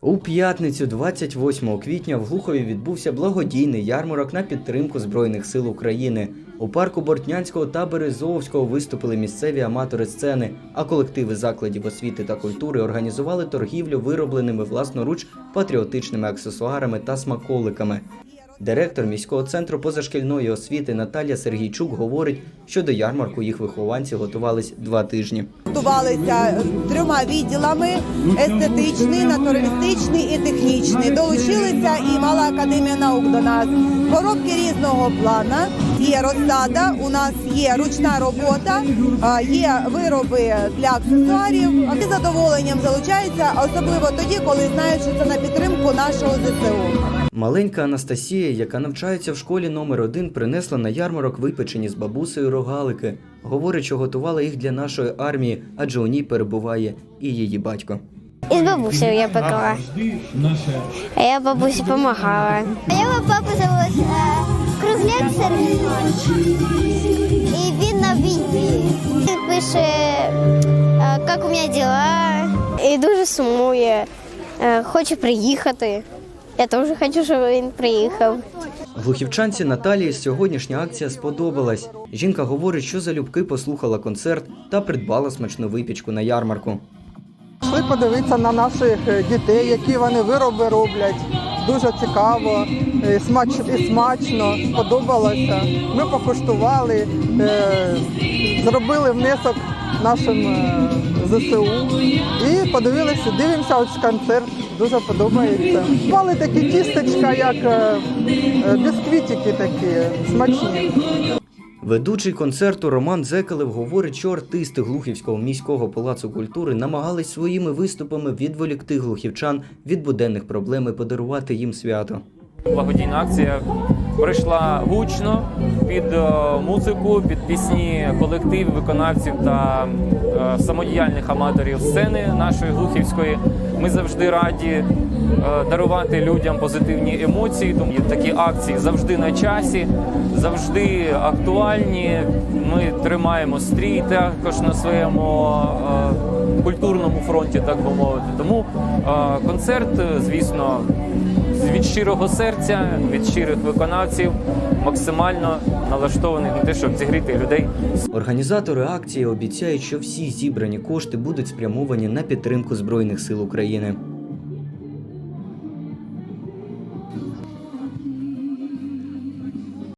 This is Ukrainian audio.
У п'ятницю, 28 квітня, в Глухові відбувся благодійний ярмарок на підтримку Збройних сил України. У парку Бортнянського та Березовського виступили місцеві аматори сцени, а колективи закладів освіти та культури організували торгівлю виробленими власноруч патріотичними аксесуарами та смаколиками. Директор міського центру позашкільної освіти Наталія Сергійчук говорить, що до ярмарку їх вихованці готувались два тижні. Готувалися трьома відділами: естетичний, натуралістичний і технічний. Долучилися і мала академія наук до нас. Коробки різного плана. Є розсада. У нас є ручна робота, є вироби для аксесуарів. Вони задоволенням залучаються, особливо тоді, коли знають, що це на підтримку нашого ЗСУ. Маленька Анастасія, яка навчається в школі номер 1 принесла на ярмарок випечені з бабусею рогалики. Говорить, що готувала їх для нашої армії, адже у ній перебуває і її батько. І з бабусею я пекла. А я бабусі допомагала. А я папу зовут Кругляк Сергій. І він на війні. Він пише, як у мене діла. І дуже сумує. Хоче приїхати. Я теж хочу, щоб він приїхав. Глухівчанці Наталії сьогоднішня акція сподобалась. Жінка говорить, що залюбки послухала концерт та придбала смачну випічку на ярмарку. Пішли подивитися на наших е, дітей, які вони вироби роблять. Дуже цікаво, і смач, і смачно, сподобалося. Ми покуштували, е, зробили внесок нашим е, ЗСУ і подивилися, дивимося ось концерт. Дуже подобається. Мали такі тістечка, як е, е, бісквітики такі, смачні. Ведучий концерту Роман Зекалев говорить, що артисти Глухівського міського палацу культури намагались своїми виступами відволікти глухівчан від буденних проблем і подарувати їм свято. Благодійна акція пройшла гучно під е, музику, під пісні колективів, виконавців та е, самодіяльних аматорів сцени нашої глухівської. Ми завжди раді е, дарувати людям позитивні емоції. Тому такі акції завжди на часі, завжди актуальні. Ми тримаємо стрій також на своєму культурному фронті, так би мовити. Тому концерт, звісно, від щирого серця, від щирих виконавців, максимально налаштований на те, щоб зігріти людей Організатори акції обіцяють, що всі зібрані кошти будуть спрямовані на підтримку Збройних сил України.